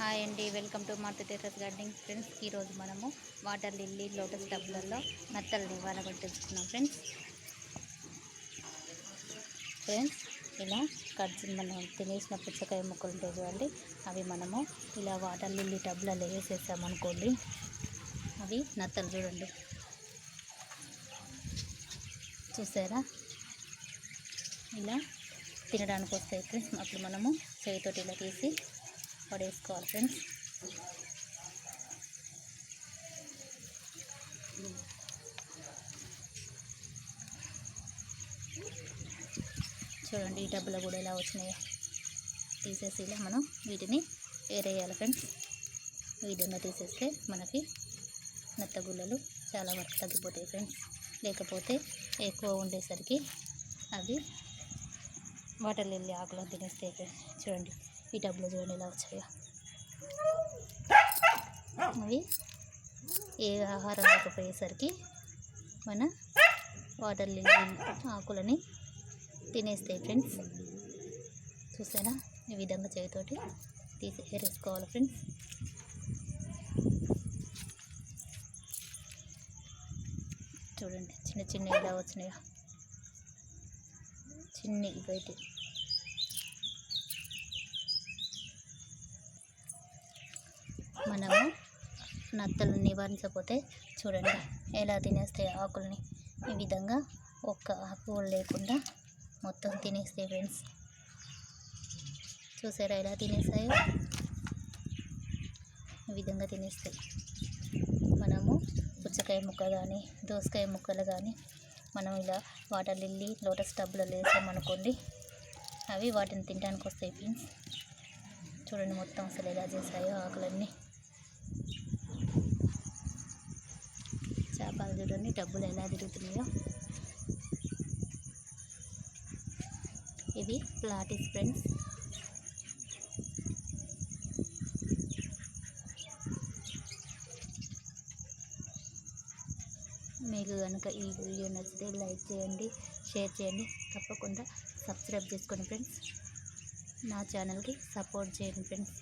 Hi అండి welcome to Martha terrace gardening. Friends ఈరోజు మనము వాటర్ లిల్లీ లోటస్ టబ్లలో నత్తల్ని వాడగొట్టించుకున్నాం ఫ్రెండ్స్. ఫ్రెండ్స్ ఇలా కట్ మనం తినేసిన పుచ్చకాయ ముక్కలు ఉంటాయి చూడండి. అవి మనము ఇలా వాటర్ లిల్లీ టబ్లలో వేసేసామనుకోండి అవి నత్తలు చూడండి. చూసారా? ఇలా తినడానికి వస్తాయి ఫ్రెండ్స్. అప్పుడు మనము చేయితోటి ఇలా తీసి పడేసుకోవాలి ఫ్రెండ్స్. చూడండి ఈ డబ్బులు కూడా ఎలా వచ్చినాయో. తీసేసి ఇలా మనం వీటిని ఏరేయాలి ఫ్రెండ్స్. ఈ విధంగా తీసేస్తే మనకి నత్తగుల్లలు చాలా వరకు తగ్గిపోతాయి ఫ్రెండ్స్. లేకపోతే ఎక్కువ ఉండేసరికి అవి వాటర్ లిల్లి ఆకులను తినేస్తాయి ఫ్రెండ్స్ చూడండి. ఈ టబ్లో చూడండి ఇలా వచ్చాయో. అవి ఏ ఆహారం లేకపోయేసరికి మన వాటర్ లిల్లీ ఆకులని తినేస్తాయి ఫ్రెండ్స్. చూసారా? ఈ విధంగా చేతితోటి తీసి ఏరేసుకోవాలి ఫ్రెండ్స్. చూడండి చిన్న చిన్న ఇలా వచ్చినాయా. చిన్నవి బయట మనము నత్తలు నివారించకపోతే చూడండి ఎలా తినేస్తాయి ఆకుల్ని ఈ విధంగా ఒక్క ఆకు లేకుండా మొత్తం తినేస్తాయి ఫ్రెండ్స్. చూసారా ఎలా తినేస్తాయో? ఈ విధంగా తినేస్తాయి మనము పుచ్చకాయ ముక్క కానీ దోసకాయ ముక్కలు కానీ మనం ఇలా వాటర్ లిల్లీ లోటస్ టబ్లో వేసామనుకోండి అవి వాటిని తినడానికి వస్తాయి ఫ్రెండ్స్ చూడండి మొత్తం అసలు ఎలా చేస్తాయో ఆకులన్నీ. చేపలు చూడండి డబ్బులు ఎలా తిరుగుతున్నాయో. ఇవి ప్లాటిస్ ఫ్రెండ్స్ మీకు కనుక ఈ వీడియో నచ్చితే లైక్ చేయండి షేర్ చేయండి. తప్పకుండా సబ్స్క్రైబ్ చేసుకోండి ఫ్రెండ్స్ నా ఛానల్కి సపోర్ట్ చేయండి ఫ్రెండ్స్.